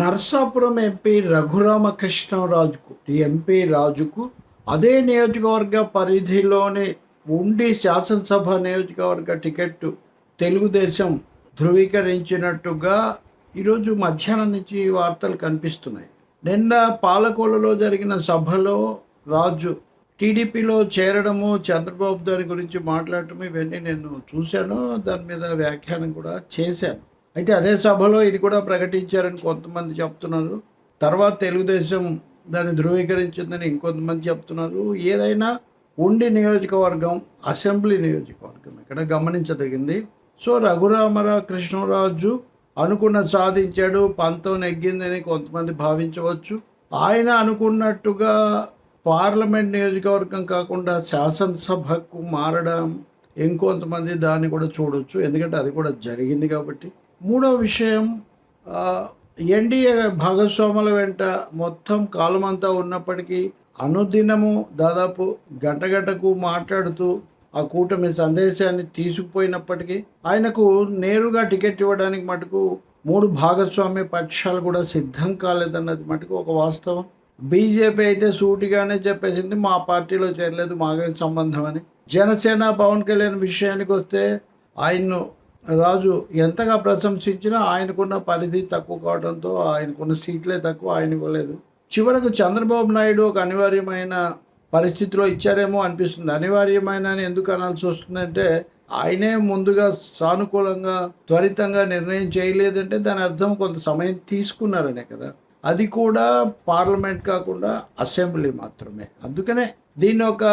Narsapuram MP రఘురామకృష్ణరాజుకు ఈ MP రాజుకు అదే నియోజకవర్గ పరిధిలోనే ఉండి శాసనసభ నియోజకవర్గ టికెట్ తెలుగుదేశం ధృవీకరించినట్టుగా ఈరోజు మధ్యాహ్నం నుంచి వార్తలు కనిపిస్తున్నాయి. నిన్న పాలకోలలో జరిగిన సభలో రాజు టీడీపీలో చేరడము చంద్రబాబు దాని గురించి మాట్లాడటం ఇవన్నీ నేను చూశాను. దాని మీద వ్యాఖ్యానం కూడా చేశాను. అయితే అదే సభలో ఇది కూడా ప్రకటించారని కొంతమంది చెప్తున్నారు. తర్వాత తెలుగుదేశం దాన్ని ధృవీకరించిందని ఇంకొంతమంది చెప్తున్నారు. ఏదైనా ఉండి నియోజకవర్గం అసెంబ్లీ నియోజకవర్గం ఇక్కడ గమనించదగింది. సో రఘురామరావు కృష్ణరాజు అనుకున్న సాధించాడు పంతం నెగ్గిందని కొంతమంది భావించవచ్చు. ఆయన అనుకున్నట్టుగా పార్లమెంట్ నియోజకవర్గం కాకుండా శాసనసభకు మారడం ఇంకొంతమంది దాన్ని కూడా చూడొచ్చు. ఎందుకంటే అది కూడా జరిగింది కాబట్టి. మూడో విషయం ఎన్డీఏ భాగస్వాముల వెంట మొత్తం కాలమంతా ఉన్నప్పటికీ అనుదినము దాదాపు గంట గంటకు మాట్లాడుతూ ఆ కూటమి సందేశాన్ని తీసుకుపోయినప్పటికీ ఆయనకు నేరుగా టికెట్ ఇవ్వడానికి మటుకు మూడు భాగస్వామ్య పక్షాలు కూడా సిద్ధం కాలేదన్నది మటుకు ఒక వాస్తవం. బీజేపీ అయితే సూటిగానే చెప్పేసింది మా పార్టీలో చేరలేదు మాకే సంబంధం అని జనసేన పవన్ కళ్యాణ్ విషయానికి వస్తే ఆయన్ను రాజు ఎంతగా ప్రశంసించినా ఆయనకున్న పరిధి తక్కువ కావడంతో ఆయనకున్న సీట్లే తక్కువ ఆయన ఇవ్వలేదు. చివరకు చంద్రబాబు నాయుడు ఒక అనివార్యమైన పరిస్థితిలో ఇచ్చారేమో అనిపిస్తుంది. అనివార్యమైన అని ఎందుకు అనాల్సి వస్తుందంటే ఆయనే ముందుగా సానుకూలంగా త్వరితంగా నిర్ణయం చేయలేదంటే దాని అర్థం కొంత సమయం తీసుకున్నారనే కదా. అది కూడా పార్లమెంట్ కాకుండా అసెంబ్లీ మాత్రమే. అందుకనే దీని ఒక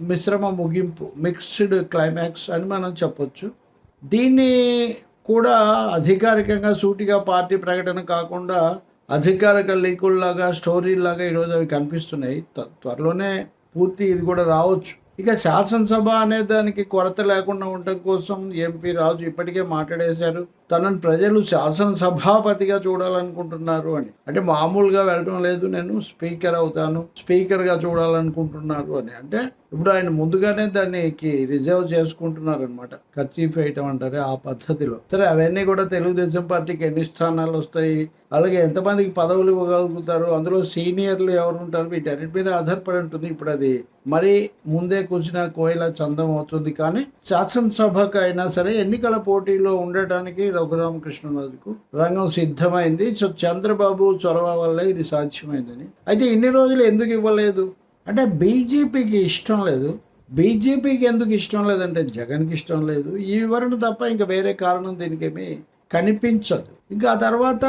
మిశ్రమ ముగింపు మిక్స్డ్ క్లైమాక్స్ అని మనం చెప్పొచ్చు. దీన్ని కూడా అధికారికంగా సూటిగా పార్టీ ప్రకటన కాకుండా అధికారిక లీకుల్లాగా స్టోరీలాగా ఈరోజు అవి కనిపిస్తున్నాయి. త- త్వరలోనే పూర్తి ఇది కూడా రావచ్చు. ఇక శాసనసభ అనే దానికి కొరత లేకుండా ఉండటం కోసం ఎంపీ రాజు ఇప్పటికే మాట్లాడేశారు. తనను ప్రజలు శాసనసభాపతిగా చూడాలనుకుంటున్నారు అని. అంటే మామూలుగా వెళ్ళడం లేదు నేను స్పీకర్ అవుతాను స్పీకర్గా చూడాలనుకుంటున్నారు అని. అంటే ఇప్పుడు ఆయన ముందుగానే దానికి రిజర్వ్ చేసుకుంటున్నారు అనమాట ఖర్చీఫ్ వేయటం అంటారే ఆ పద్ధతిలో. సరే అవన్నీ కూడా తెలుగుదేశం పార్టీకి ఎన్ని స్థానాలు వస్తాయి? అలాగే ఎంతమందికి పదవులు ఇవ్వగలుగుతారు? అందులో సీనియర్లు ఎవరు ఉంటారు వీటన్నిటి మీద ఆధారపడి ఉంటుంది ఇప్పుడు అది మరి ముందే కూర్చున్న కోయిల చందం అవుతుంది. కానీ శాసనసభకు అయినా సరే ఎన్నికల పోటీలో ఉండటానికి రఘురామకృష్ణరాజుకు రంగం సిద్ధమైంది. సో చంద్రబాబు చొరవ వల్ల ఇది సాధ్యమైందని. అయితే ఇన్ని రోజులు ఎందుకు ఇవ్వలేదు? అంటే బీజేపీకి ఇష్టం లేదు. బీజేపీకి ఎందుకు ఇష్టం లేదంటే జగన్కి ఇష్టం లేదు. ఈ వివరణ తప్ప ఇంకా వేరే కారణం దీనికేమీ కనిపించదు. ఇంకా ఆ తర్వాత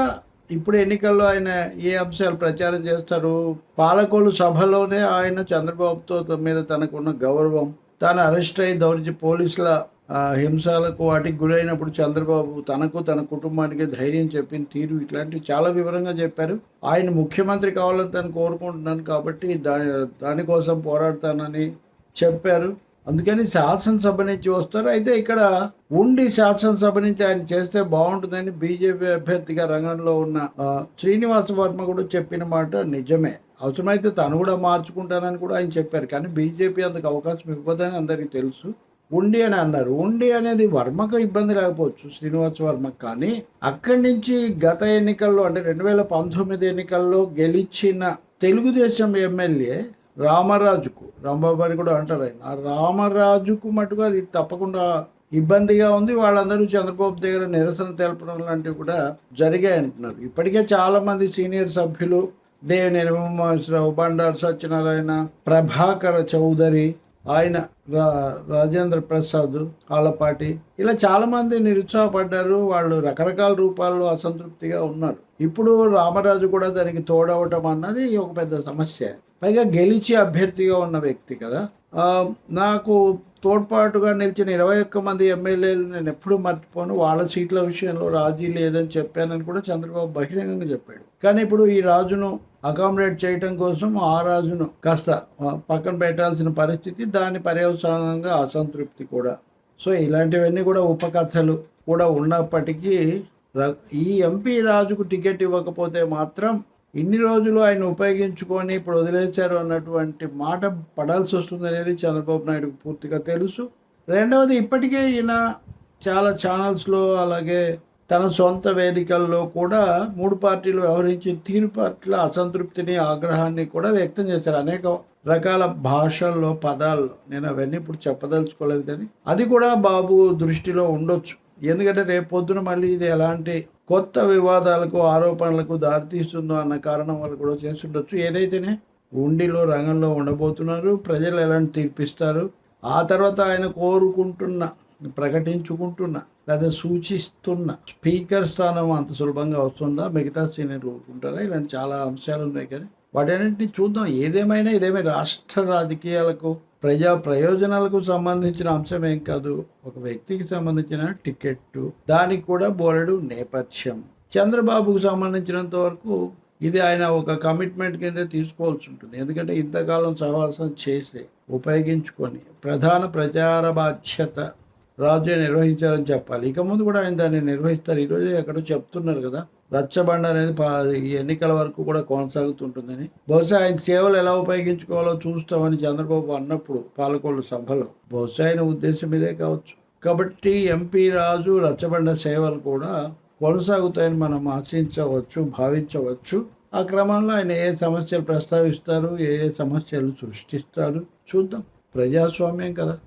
ఇప్పుడు ఎన్నికల్లో ఆయన ఏ అంశాలు ప్రచారం చేస్తారు? పాలకోలు సభలోనే ఆయన చంద్రబాబుతో తన మీద తనకున్న గౌరవం తాను అరెస్ట్ అయి దౌర్జ పోలీసుల హింసలకు వాటికి గురైనప్పుడు చంద్రబాబు తనకు తన కుటుంబానికి ధైర్యం చెప్పిన తీరు ఇట్లాంటివి చాలా వివరంగా చెప్పారు. ఆయన ముఖ్యమంత్రి కావాలని తను కోరుకుంటున్నాను కాబట్టి దాని దానికోసం పోరాడతానని చెప్పారు. అందుకని శాసనసభ నుంచి వస్తారు. అయితే ఇక్కడ ఉండి శాసనసభ నుంచి ఆయన చేస్తే బాగుంటుందని బీజేపీ అభ్యర్థిగా రంగంలో ఉన్న శ్రీనివాస వర్మ కూడా చెప్పిన మాట నిజమే. అవసరమైతే తను కూడా మార్చుకుంటానని కూడా ఆయన చెప్పారు. కానీ బీజేపీ అందుకు అవకాశం ఇవ్వదని అందరికీ తెలుసు. ఉండి అని అన్నారు. ఉండి అనేది వర్మకు ఇబ్బంది లేకపోవచ్చు శ్రీనివాస వర్మ. కానీ అక్కడి నుంచి గత ఎన్నికల్లో అంటే రెండు వేల పంతొమ్మిది ఎన్నికల్లో గెలిచిన తెలుగుదేశం ఎమ్మెల్యే రామరాజుకు రాంబాబు అని కూడా అంటారు ఆయన ఆ రామరాజుకు మటుకు అది తప్పకుండా ఇబ్బందిగా ఉంది. వాళ్ళందరూ చంద్రబాబు దగ్గర నిరసన తెలపడం లాంటివి కూడా జరిగాయి అంటున్నారు. ఇప్పటికే చాలా మంది సీనియర్ సభ్యులు దేవిని రావు బండారు సత్యనారాయణ ప్రభాకర చౌదరి ఆయన రా రాజేంద్ర ప్రసాద్ కాళ్ళపాటి ఇలా చాలామంది నిరుత్సాహపడ్డారు. వాళ్ళు రకరకాల రూపాల్లో అసంతృప్తిగా ఉన్నారు. ఇప్పుడు రామరాజు కూడా దానికి తోడవటం అన్నది ఒక పెద్ద సమస్య. పైగా గెలిచి అభ్యర్థిగా ఉన్న వ్యక్తి కదా. నాకు తోడ్పాటుగా నిలిచిన ఇరవై ఒక్క మంది ఎమ్మెల్యేలు నేను ఎప్పుడూ మర్చిపోను. వాళ్ళ సీట్ల విషయంలో రాజీ లేదని చెప్పానని కూడా చంద్రబాబు బహిరంగంగా చెప్పాడు. కానీ ఇప్పుడు ఈ రాజును అకామిడేట్ చేయటం కోసం ఆ రాజును కాస్త పక్కన పెట్టాల్సిన పరిస్థితి దాని పర్యవసానంగా అసంతృప్తి కూడా. సో ఇలాంటివన్నీ కూడా ఉపకథలు కూడా ఉన్నప్పటికీ ఈ ఎంపీ రాజుకు టికెట్ ఇవ్వకపోతే మాత్రం ఇన్ని రోజులు ఆయన ఉపయోగించుకొని ఇప్పుడు వదిలేశారు అన్నటువంటి మాట పడాల్సి వస్తుంది అనేది చంద్రబాబు నాయుడుకు పూర్తిగా తెలుసు. రెండవది ఇప్పటికే ఈయన చాలా ఛానల్స్లో అలాగే తన సొంత వేదికల్లో కూడా మూడు పార్టీలు వ్యవహరించిన తీరు పట్ల అసంతృప్తిని ఆగ్రహాన్ని కూడా వ్యక్తం చేశారు. అనేక రకాల భాషల్లో పదాల్లో. నేను అవన్నీ ఇప్పుడు చెప్పదలుచుకోలేదు కానీ అది కూడా బాబు దృష్టిలో ఉండొచ్చు. ఎందుకంటే రేపు పొద్దున మళ్ళీ ఇది ఎలాంటి కొత్త వివాదాలకు ఆరోపణలకు దారితీస్తుందో అన్న కారణం వాళ్ళు కూడా చేస్తుండొచ్చు ఏదైతేనే ఉండిలో రంగంలో ఉండబోతున్నారు. ప్రజలు ఎలాంటి తీర్పిస్తారు? ఆ తర్వాత ఆయన కోరుకుంటున్న ప్రకటించుకుంటున్న లేదా సూచిస్తున్న. స్పీకర్ స్థానం అంత సులభంగా వస్తుందా? మిగతా సీనియర్లు కోరుకుంటారా ఇలాంటి చాలా అంశాలు ఉన్నాయి కానీ వాటన్నింటినీ చూద్దాం. ఏదేమైనా ఇదేమీ రాష్ట్ర రాజకీయాలకు ప్రజా ప్రయోజనాలకు సంబంధించిన అంశం ఏం కాదు. ఒక వ్యక్తికి సంబంధించిన టికెట్ దానికి కూడా బోలెడు నేపథ్యం. చంద్రబాబుకు సంబంధించినంత వరకు ఇది ఆయన ఒక కమిట్మెంట్ కింద తీసుకోవాల్సి ఉంటుంది. ఎందుకంటే ఇంతకాలం సహవాసం చేసి ఉపయోగించుకొని ప్రధాన ప్రచార బాధ్యత రాజే నిర్వహించారని చెప్పాలి. ఇక ముందు కూడా ఆయన దాన్ని నిర్వహిస్తారు. ఈరోజు ఎక్కడో చెప్తున్నారు కదా రచ్చబండ అనేది ఈ ఎన్నికల వరకు కూడా కొనసాగుతుంటుందని. బహుశా ఆయన సేవలు ఎలా ఉపయోగించుకోవాలో చూస్తామని చంద్రబాబు అన్నప్పుడు పాలకొల్లు సభలో. బహుశా ఆయన ఉద్దేశం ఇదే కావచ్చు. కాబట్టి ఎంపీ రాజు రచ్చబండ సేవలు కూడా కొనసాగుతాయని మనం ఆశించవచ్చు భావించవచ్చు. ఆ క్రమంలో ఆయన ఏ సమస్యలు ప్రస్తావిస్తారు ఏ ఏ సమస్యలు సృష్టిస్తారు చూద్దాం. ప్రజాస్వామ్యం కదా.